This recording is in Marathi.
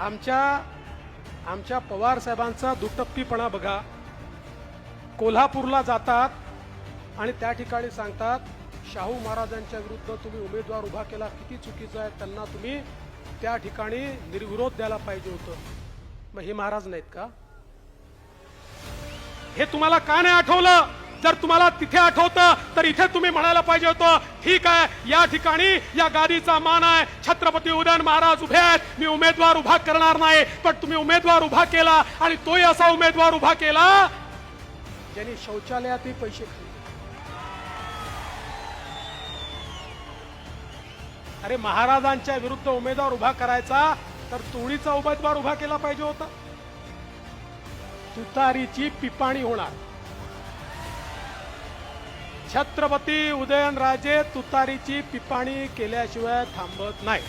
आमच्या आमच्या पवार साहेबांचा दुटप्पीपणा बघा. कोल्हापूरला जातात आणि त्या ठिकाणी सांगतात शाहू महाराजांच्या विरुद्ध तुम्ही उमेदवार उभा केला किती चुकीचं आहे त्यांना तुम्ही त्या ठिकाणी निर्विरोध द्यायला पाहिजे होतं. मग हे महाराज नाहीत का? हे तुम्हाला का नाही आठवलं? जर तुम्हाला तिथे आठवतं तर इथे तुम्ही म्हणायला पाहिजे होतं ठीक आहे या ठिकाणी या गादीचा मान आहे. छत्रपती उदयन महाराज उभे आहेत. मी उमेदवार उभा करणार नाही पण तुम्ही उमेदवार उभा केला आणि तोही असा उमेदवार उभा केला ज्यांनी शौचालयातही पैसे अरे महाराजांच्या विरुद्ध उमेदवार उभा करायचा तर तुळीचा उमेदवार उभा केला पाहिजे होता. तुतारीची पिपाणी होणार. छत्रपती उदयनराजे तुतारीची पिपाणी केल्याशिवाय थांबत नाही